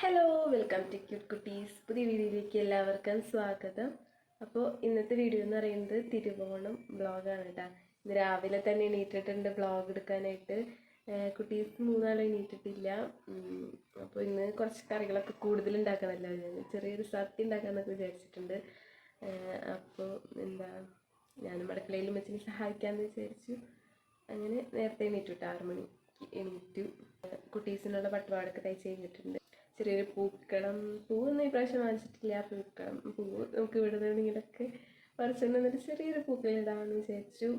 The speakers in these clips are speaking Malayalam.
ഹലോ വെൽക്കം ടു ക്യൂട്ട് കുട്ടീസ് പുതിയ വീഡിയോയിലേക്ക് എല്ലാവർക്കും സ്വാഗതം. അപ്പോൾ ഇന്നത്തെ വീഡിയോ എന്ന് പറയുന്നത് തിരുവോണം ബ്ലോഗാണ് കേട്ടോ ഇന്ന് രാവിലെ തന്നെ എണീറ്റിട്ടുണ്ട് ബ്ലോഗ് എടുക്കാനായിട്ട്. കുട്ടീസ് മൂന്നാളും എണീറ്റിട്ടില്ല. അപ്പോൾ ഇന്ന് കുറച്ച് കറികളൊക്കെ കൂടുതൽ ഉണ്ടാക്കണമല്ലോ ചെറിയൊരു സദ്യ ഉണ്ടാക്കാമെന്നൊക്കെ വിചാരിച്ചിട്ടുണ്ട്. അപ്പോൾ എന്താ ഞാനും അടുക്കളയിൽ വെച്ചിന് സഹായിക്കാമെന്ന് വിചാരിച്ചു. അങ്ങനെ നേരത്തെ എണീറ്റു കേട്ടോ ആറ് എണീറ്റു. കുട്ടീസിനുള്ള പട്ടുപാടൊക്കെ തയ്ച്ച് കഴിഞ്ഞിട്ടുണ്ട്. ചെറിയൊരു പൂക്കളം പൂവൊന്നും ഈ പ്രാവശ്യം വാങ്ങിച്ചിട്ടില്ല. പൂക്കളം പൂവ് നമുക്ക് ഇവിടെ നിന്നെങ്കിലൊക്കെ പറിച്ചുകൊണ്ട് വന്നിട്ട് ചെറിയൊരു പൂക്കളം ഇടാമെന്ന് വിചാരിച്ചു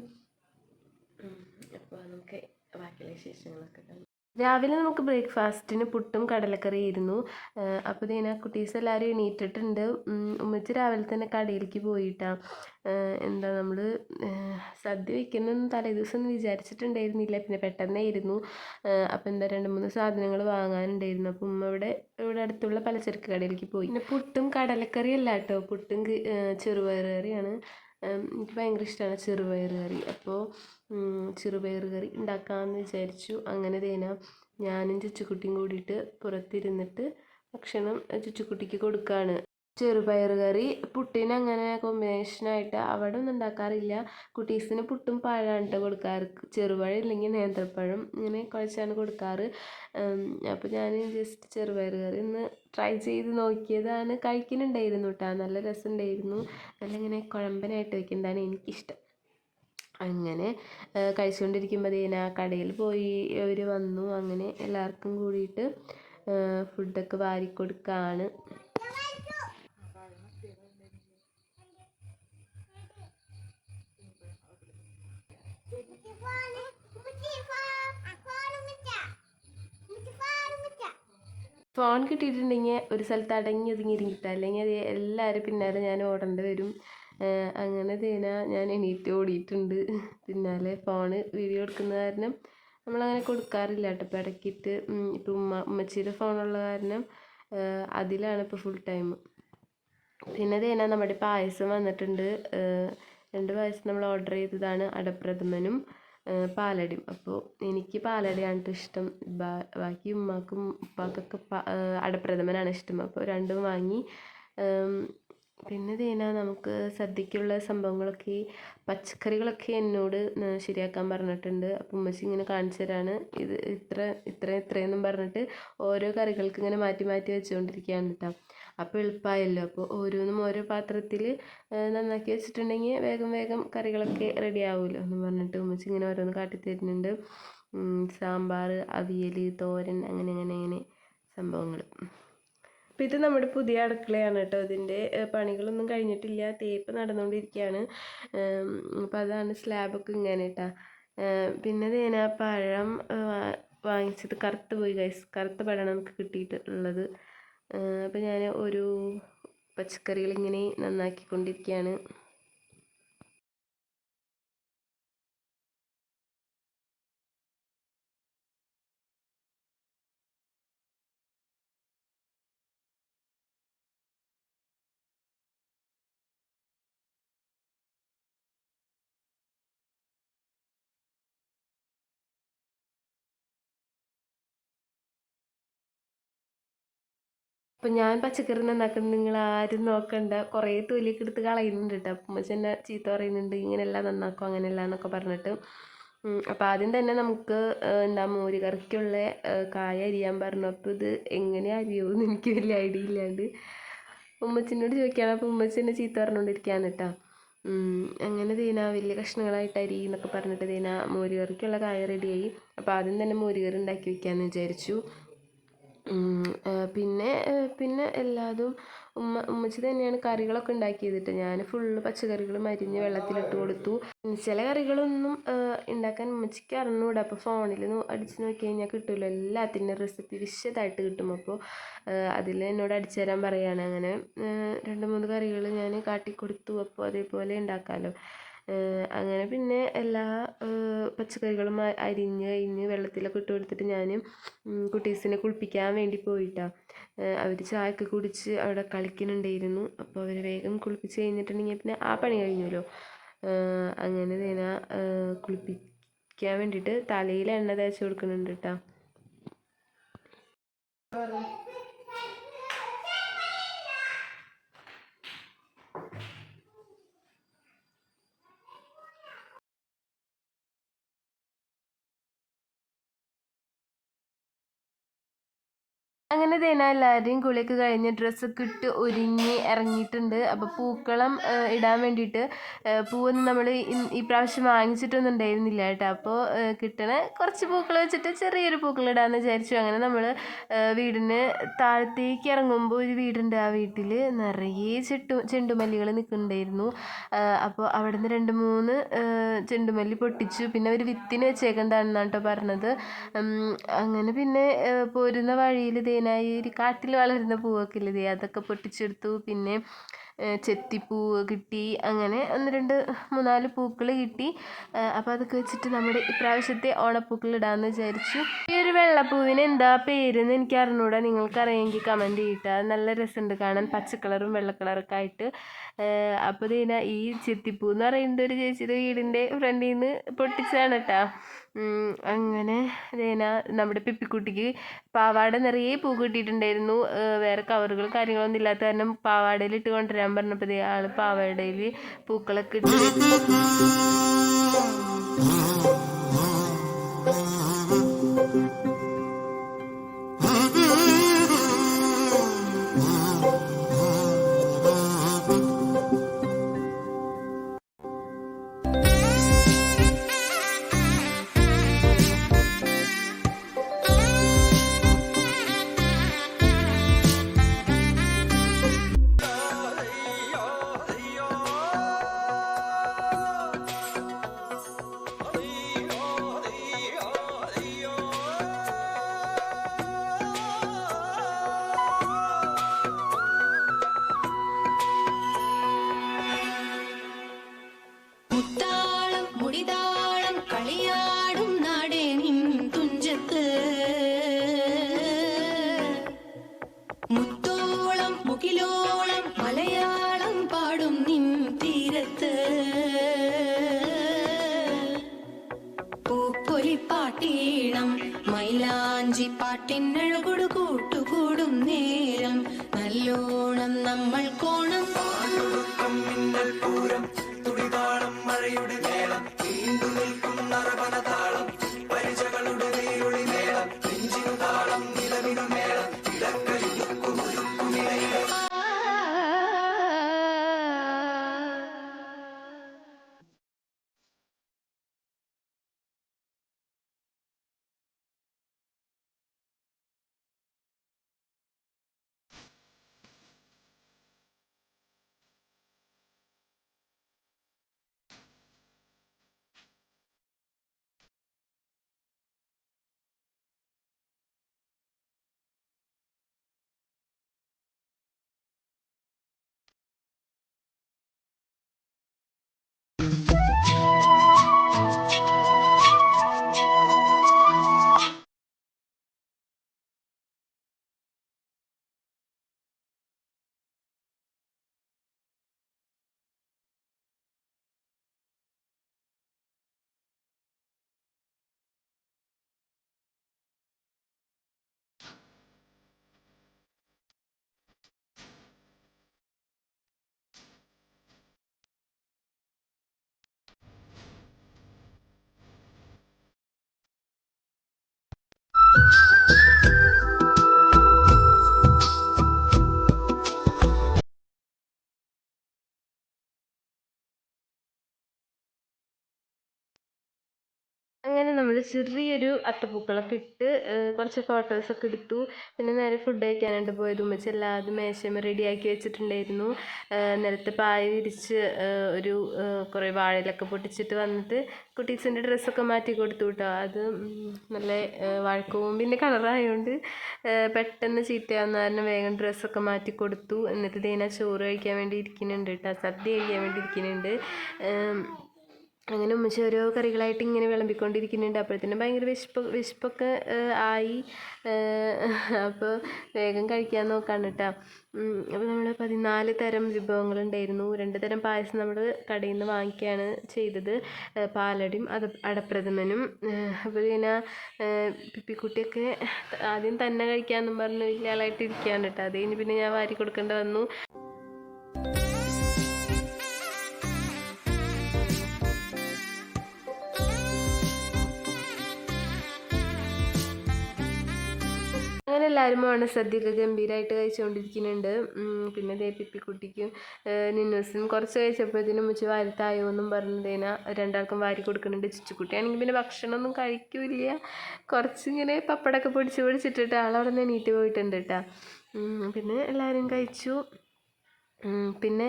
അപ്പോൾ നമുക്ക് ബാക്കിയുള്ള വിശേഷങ്ങളൊക്കെ കാണാം രാവിലെ നമുക്ക് ബ്രേക്ക്ഫാസ്റ്റിന് പുട്ടും കടലക്കറിയായിരുന്നു അപ്പോൾ ഇതിനെ കുട്ടീസ് എല്ലാവരും എണീറ്റിട്ടുണ്ട്. ഉമ്മച്ച് രാവിലെ തന്നെ കടയിലേക്ക് പോയിട്ടാണ് എന്താ നമ്മൾ സദ്യ വയ്ക്കുന്നൊന്നും തലേദിവസം ഒന്നും വിചാരിച്ചിട്ടുണ്ടായിരുന്നില്ല. പിന്നെ പെട്ടെന്നായിരുന്നു. അപ്പോൾ എന്താ രണ്ട് മൂന്ന് സാധനങ്ങൾ വാങ്ങാനുണ്ടായിരുന്നു. അപ്പോൾ ഉമ്മ ഇവിടെ ഇവിടെ അടുത്തുള്ള പലചരക്ക് കടയിലേക്ക് പോയി. പിന്നെ പുട്ടും കടലക്കറിയല്ല കേട്ടോ പുട്ടും ചെറുപയർ കറിയാണ്. എനിക്ക് ഭയങ്കര ഇഷ്ടമാണ് ചെറുപയർ കറി. അപ്പോൾ ചെറുപയർ കറി ഉണ്ടാക്കാമെന്ന് വിചാരിച്ചു. അങ്ങനെ തേന ഞാനും ചുച്ചുക്കുട്ടിയും കൂടിയിട്ട് പുറത്തിരുന്നിട്ട് ഭക്ഷണം ചുച്ചുക്കുട്ടിക്ക് കൊടുക്കുകയാണ് ചെറുപയർ കറി പുട്ടിന് അങ്ങനെ കോമ്പിനേഷനായിട്ട് അവിടെ ഒന്നും ഉണ്ടാക്കാറില്ല. കുട്ടീസിന് പുട്ടും പഴമാണ് കൊടുക്കാറ് ചെറുപഴം ഇല്ലെങ്കിൽ നേന്ത്രപ്പഴം ഇങ്ങനെ കുഴച്ചാണ് കൊടുക്കാറ്. അപ്പോൾ ഞാൻ ജസ്റ്റ് ചെറുപയർ കറി ഒന്ന് ട്രൈ ചെയ്ത് നോക്കിയതാണ്. കഴിക്കുന്നുണ്ടായിരുന്നു കേട്ടോ നല്ല രസമുണ്ടായിരുന്നു. നല്ല ഇങ്ങനെ കുഴമ്പനായിട്ട് വെക്കുന്നതാണ് എനിക്കിഷ്ടം. അങ്ങനെ കഴിച്ചുകൊണ്ടിരിക്കുമ്പോൾ ആ കടയിൽ പോയി അവർ വന്നു. അങ്ങനെ എല്ലാവർക്കും കൂടിയിട്ട് ഫുഡൊക്കെ വാരി കൊടുക്കുകയാണ് ഫോൺ കിട്ടിയിട്ടുണ്ടെങ്കിൽ ഒരു സ്ഥലത്ത് അടങ്ങി ഒതുങ്ങി ഇരിക്കട്ടെ. അല്ലെങ്കിൽ അത് എല്ലാവരും പിന്നാലെ ഞാൻ ഓടേണ്ടി വരും. അങ്ങനെ തേന ഞാൻ എണീറ്റ് ഓടിയിട്ടുണ്ട്. പിന്നാലെ ഫോണ് വീഡിയോ എടുക്കുന്ന കാരണം നമ്മളങ്ങനെ കൊടുക്കാറില്ല കേട്ടോ. ഇപ്പോൾ ഇടയ്ക്കിട്ട് ഇപ്പം ഉമ്മ ഉമ്മച്ചിയുടെ ഫോണുള്ള കാരണം അതിലാണ് ഇപ്പോൾ ഫുൾ ടൈം പിന്നെ തേന നമ്മുടെ പായസം വന്നിട്ടുണ്ട്. രണ്ട് പായസം നമ്മൾ ഓർഡർ ചെയ്തതാണ് അടപ്രഥമനും പാലടയും. അപ്പോൾ എനിക്ക് പാലടിയാണ് ഇഷ്ടം. ബാക്കി ഉമ്മാക്കും ഉപ്പാക്കൊക്കെ അടപ്രഥമനാണ് ഇഷ്ടം. അപ്പോൾ രണ്ടും വാങ്ങി പിന്നെ തേന നമുക്ക് സദ്യക്കുള്ള സംഭവങ്ങളൊക്കെ പച്ചക്കറികളൊക്കെ എന്നോട് ശരിയാക്കാൻ പറഞ്ഞിട്ടുണ്ട്. അപ്പോൾ ഉമ്മച്ചി ഇങ്ങനെ കാണിച്ചു തരാണ്. ഇത് ഇത്ര ഇത്ര ഇത്രയെന്നും പറഞ്ഞിട്ട് ഓരോ കറികൾക്ക് ഇങ്ങനെ മാറ്റി മാറ്റി വെച്ചുകൊണ്ടിരിക്കുകയാണ് കേട്ടോ അപ്പോൾ എളുപ്പമായല്ലോ അപ്പോൾ ഓരോന്നും ഓരോ പാത്രത്തിൽ നന്നാക്കി വെച്ചിട്ടുണ്ടെങ്കിൽ വേഗം വേഗം കറികളൊക്കെ റെഡി ആവുമല്ലോ എന്ന് പറഞ്ഞിട്ട് ഉമ്മച്ചി ഇങ്ങനെ ഓരോന്ന് കാട്ടി തരുന്നുണ്ട്. സാമ്പാർ അവിയൽ തോരൻ അങ്ങനെ അങ്ങനെ അങ്ങനെ സംഭവങ്ങൾ അപ്പോൾ ഇത് നമ്മുടെ പുതിയ അടുക്കളയാണ് കേട്ടോ. ഇതിന്റെ പണികളൊന്നും കഴിഞ്ഞിട്ടില്ല. തേപ്പ് നടന്നുകൊണ്ടിരിക്കുകയാണ് അപ്പോൾ അതാണ് സ്ലാബൊക്കെ ഇങ്ങനെ കേട്ടോ. പിന്നെ തേന പഴം വാങ്ങിച്ചത് കറുത്ത് പോയി ഗൈസ് കറുത്ത പഴമാണ് നമുക്ക് കിട്ടിയിട്ടുള്ളത്. അപ്പോൾ ഞാൻ ഒരു പച്ചക്കറികൾ ഇങ്ങനെ നന്നാക്കിക്കൊണ്ടിരിക്കുകയാണ് അപ്പം ഞാൻ പച്ചക്കറി നന്നാക്കുന്നത് നിങ്ങൾ ആരും നോക്കണ്ട. കുറേ തൊലിയൊക്കെ എടുത്ത് കളയുന്നുണ്ട് കേട്ടോ അപ്പം ഉമ്മച്ചി എന്നെ ചീത്ത പറയുന്നുണ്ട് ഇങ്ങനെയല്ല നന്നാക്കും അങ്ങനെയല്ല എന്നൊക്കെ പറഞ്ഞിട്ട്. അപ്പം ആദ്യം തന്നെ നമുക്ക് എന്താ മോര് കറിക്കുള്ള ഏഹ്, കായ അരിയാൻ പറഞ്ഞു. അപ്പോൾ ഇത് എങ്ങനെ അരിയുമെന്ന് എനിക്ക് വലിയ ഐഡിയ ഇല്ലാണ്ട്. ഉമ്മച്ചിനോട് ചോദിക്കുകയാണ് അപ്പോൾ ഉമ്മച്ചി എന്നെ ചീത്ത പറഞ്ഞുകൊണ്ടിരിക്കുകയാണ് കേട്ടോ അങ്ങനെ തേന വലിയ കഷ്ണങ്ങളായിട്ട് അരി എന്നൊക്കെ പറഞ്ഞിട്ട് തേന മോരുകറിക്കുള്ള കായ റെഡിയായി അപ്പോൾ ആദ്യം തന്നെ മോരുകറി ഉണ്ടാക്കി വെക്കാമെന്ന് വിചാരിച്ചു. പിന്നെ പിന്നെ എല്ലാതും ഉമ്മ ഉമ്മച്ചി തന്നെയാണ് കറികളൊക്കെ ചെയ്തിട്ട് ഞാൻ ഫുള്ള് പച്ചക്കറികൾ മരിഞ്ഞ് വെള്ളത്തിലിട്ട് കൊടുത്തു. ചില കറികളൊന്നും ഉണ്ടാക്കാൻ ഉമ്മച്ചിക്ക് അറിഞ്ഞൂടാ. അപ്പോൾ ഫോണിൽ അടിച്ച് നോക്കി കഴിഞ്ഞാൽ കിട്ടുമല്ലോ എല്ലാത്തിന്റെ റെസിപ്പി വിശദമായിട്ട് കിട്ടും. അപ്പോൾ അതിൽ എന്നോട് അടിച്ചു തരാൻ പറയുകയാണ് അങ്ങനെ രണ്ട് മൂന്ന് കറികൾ ഞാൻ കാട്ടിക്കൊടുത്തു. അപ്പോൾ അതേപോലെ ഉണ്ടാക്കാമല്ലോ അങ്ങനെ പിന്നെ എല്ലാ പച്ചക്കറികളും അരിഞ്ഞ് കഴിഞ്ഞ് വെള്ളത്തിലൊക്കെ ഇട്ട് കൊടുത്തിട്ട് ഞാൻ കുട്ടീസിനെ കുളിപ്പിക്കാൻ വേണ്ടി പോയിട്ടാണ് അവർ ചായയൊക്കെ കുടിച്ച് അവിടെ കളിക്കുന്നുണ്ടായിരുന്നു. അപ്പോൾ അവർ വേഗം കുളിപ്പിച്ച് കഴിഞ്ഞിട്ടുണ്ടെങ്കിൽ പിന്നെ ആ പണി കഴിഞ്ഞല്ലോ. അങ്ങനെ തന്നെ കുളിപ്പിക്കാൻ വേണ്ടിയിട്ട് തലയിൽ എണ്ണ തേച്ച് കൊടുക്കുന്നുണ്ട് കേട്ടോ അങ്ങനെ തന്നെ എല്ലാവരെയും കുളിയൊക്കെ കഴിഞ്ഞ് ഡ്രസ്സൊക്കെ ഇട്ട് ഒരുങ്ങി ഇറങ്ങിയിട്ടുണ്ട്. അപ്പോൾ പൂക്കളം ഇടാൻ വേണ്ടിയിട്ട് പൂവൊന്നും നമ്മൾ ഈ പ്രാവശ്യം വാങ്ങിച്ചിട്ടൊന്നും ഉണ്ടായിരുന്നില്ല കേട്ടോ. അപ്പോൾ കിട്ടണ കുറച്ച് പൂക്കൾ വെച്ചിട്ട് ചെറിയൊരു പൂക്കൾ ഇടാമെന്ന് വിചാരിച്ചു. അങ്ങനെ നമ്മൾ വീടിന് താഴത്തേക്ക് ഇറങ്ങുമ്പോൾ ഒരു വീടുണ്ട് ആ വീട്ടിൽ. നിറയെ ചെട്ടു ചെണ്ടുമല്ലികൾ നിൽക്കുന്നുണ്ടായിരുന്നു. അപ്പോൾ അവിടെ നിന്ന് രണ്ട് മൂന്ന് ചെണ്ടുമല്ലി പൊട്ടിച്ചു. പിന്നെ ഒരു വിത്തിന് വെച്ചേക്കണ്ടാണെന്നാണ് കേട്ടോ പറഞ്ഞത്. അങ്ങനെ പിന്നെ പോരുന്ന വഴിയിൽ ഇതേനായി ഒരു കാട്ടിൽ വളരുന്ന പൂവൊക്കെ ഇല്ലേ അതൊക്കെ പൊട്ടിച്ചെടുത്തു. പിന്നെ ചെത്തിപ്പൂവ് കിട്ടി. അങ്ങനെ ഒന്ന് രണ്ട് മൂന്നാൽ പൂക്കൾ കിട്ടി. അപ്പോൾ അതൊക്കെ വെച്ചിട്ട് നമ്മുടെ ഇപ്രാവശ്യത്തെ ഓണപ്പൂക്കൾ ഇടാമെന്ന് വിചാരിച്ചു. ഈ ഒരു വെള്ളപ്പൂവിന് എന്താ പേരെന്ന് എനിക്ക് അറിഞ്ഞൂടാ. നിങ്ങൾക്ക് അറിയാമെങ്കിൽ കമന്റ് ചെയ്യട്ടെ നല്ല രസമുണ്ട് കാണാൻ. പച്ച കളറും വെള്ള ആയിട്ട് അപ്പോൾ ഇതിനാ ഈ ചെത്തിപ്പൂ എന്ന് പറയുന്നത് ഒരു ചേച്ചിയുടെ വീടിന്റെ ഫ്രണ്ടിൽ നിന്ന് പൊട്ടിച്ചതാണ് കേട്ടോ അങ്ങനെ ദേന നമ്മുടെ പിപ്പിക്കുട്ടിക്ക് പാവാട നിറയെ പൂ കിട്ടിയിട്ടുണ്ടായിരുന്നു. വേറെ കവറുകൾ കാര്യങ്ങളൊന്നും ഇല്ലാത്ത കാരണം പാവാടയിൽ ഇട്ട് കൊണ്ടുവരാൻ പറഞ്ഞപ്പോൾ ആൾ പാവാടയിൽ പൂക്കളൊക്കെ ഇട്ട് പൂപ്പൊലിപ്പാട്ടീണം മൈലാഞ്ചി പാട്ടിനഴകൊടു അങ്ങനെ നമ്മൾ ചെറിയൊരു അത്തപ്പൂക്കളൊക്കെ ഇട്ട് കുറച്ച് ഫോട്ടോസൊക്കെ എടുത്തു. പിന്നെ നേരെ ഫുഡ് കഴിക്കാനായിട്ട് പോയത് ഉമ്മച്ചി. എല്ലാതും മേശമ റെഡിയാക്കി വെച്ചിട്ടുണ്ടായിരുന്നു. നിലത്ത് പായ വിരിച്ച് ഒരു കുറേ വാഴയിലൊക്കെ പൊട്ടിച്ചിട്ട് വന്നിട്ട് കുട്ടീസിന്റെ ഡ്രസ്സൊക്കെ മാറ്റി കൊടുത്തു കേട്ടോ അത് നല്ല ഏഹ് വഴക്കവും പിന്നെ കളറായതുകൊണ്ട് പെട്ടെന്ന് ചീത്തയാവുന്ന വേഗം ഡ്രസ്സൊക്കെ മാറ്റി കൊടുത്തു. എന്നിട്ട് ദീന ചോറ് കഴിക്കാൻ വേണ്ടി ഇരിക്കുന്നുണ്ട് കേട്ടോ സദ്യ കഴിക്കാൻ വേണ്ടി ഇരിക്കുന്നുണ്ട്. അങ്ങനെ ഉമ്മച്ചി ഓരോ കറികളായിട്ട് ഇങ്ങനെ വിളമ്പിക്കൊണ്ടിരിക്കുന്നുണ്ട്. അപ്പോഴത്തേനും ഭയങ്കര വിശപ്പ് വിശപ്പൊക്കെ ആയി. അപ്പോൾ വേഗം കഴിക്കാൻ നോക്കാണ് കേട്ടോ അപ്പോൾ നമ്മൾ പതിനാല് തരം വിഭവങ്ങളുണ്ടായിരുന്നു. രണ്ട് തരം പായസം നമ്മൾ കടയിൽ നിന്ന് വാങ്ങിക്കുകയാണ് ചെയ്തത് പാലടയും അത് അടപ്രഥമനും. അപ്പോൾ പിന്നെ പിപ്പിക്കുട്ടിയൊക്കെ ആദ്യം തന്നെ കഴിക്കാമെന്നും പറഞ്ഞ് ഇല്ലാളായിട്ട് ഇരിക്കുകയാണ് കേട്ടോ അത് കഴിഞ്ഞ് പിന്നെ ഞാൻ വാരി കൊടുക്കേണ്ടി വന്നു. എല്ലാവരും ഓണസദ്യയൊക്കെ ഗംഭീരമായിട്ട് കഴിച്ചുകൊണ്ടിരിക്കുന്നുണ്ട്. പിന്നെ ദേ പിപ്പിക്കുട്ടിക്കും നിന്നൂസിനും കുറച്ച് കഴിച്ചപ്പോഴത്തേനും മുച്ച് വാരത്തായോ എന്നും പറഞ്ഞതേന രണ്ടാൾക്കും വാരി കൊടുക്കുന്നുണ്ട്. ചുച്ചുക്കുട്ടിയാണെങ്കിൽ പിന്നെ ഭക്ഷണമൊന്നും കഴിക്കൂല കുറച്ചിങ്ങനെ പപ്പടമൊക്കെ പൊടിച്ച് പൊടിച്ചിട്ടിട്ട് ആളവിടെ നിന്ന് എണീറ്റ് പോയിട്ടുണ്ട് കേട്ടോ പിന്നെ എല്ലാവരും കഴിച്ചു. പിന്നെ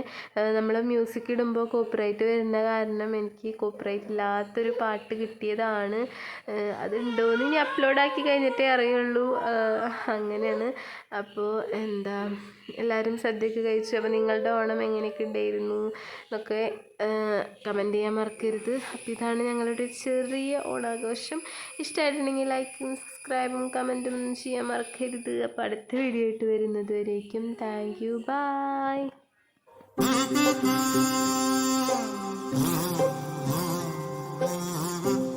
നമ്മൾ മ്യൂസിക് ഇടുമ്പോൾ കോപ്പിറൈറ്റ് വരുന്ന കാരണം എനിക്ക് കോപ്പിറൈറ്റ് ഇല്ലാത്തൊരു പാട്ട് കിട്ടിയതാണ്. അതുണ്ടോയെന്ന് ഇനി അപ്ലോഡാക്കി കഴിഞ്ഞിട്ടേ അറിയുള്ളൂ. അങ്ങനെയാണ്. അപ്പോൾ എന്താ എല്ലാവരും സദ്യയൊക്കെ കഴിച്ചു. അപ്പോൾ നിങ്ങളുടെ ഓണം എങ്ങനെയൊക്കെ ഉണ്ടായിരുന്നു എന്നൊക്കെ കമന്റ് ചെയ്യാൻ മറക്കരുത്. അപ്പോൾ ഇതാണ് ഞങ്ങളുടെ ചെറിയ ഓണാഘോഷം. ഇഷ്ടമായിട്ടുണ്ടെങ്കിൽ ലൈക്കും സബ്സ്ക്രൈബും കമന്റും ചെയ്യാൻ മറക്കരുത്. അപ്പോൾ അടുത്ത വീഡിയോ ആയിട്ട് വരുന്നത് വരേക്കും. Thank you bye Mm-hmm. mm-hmm. mm-hmm.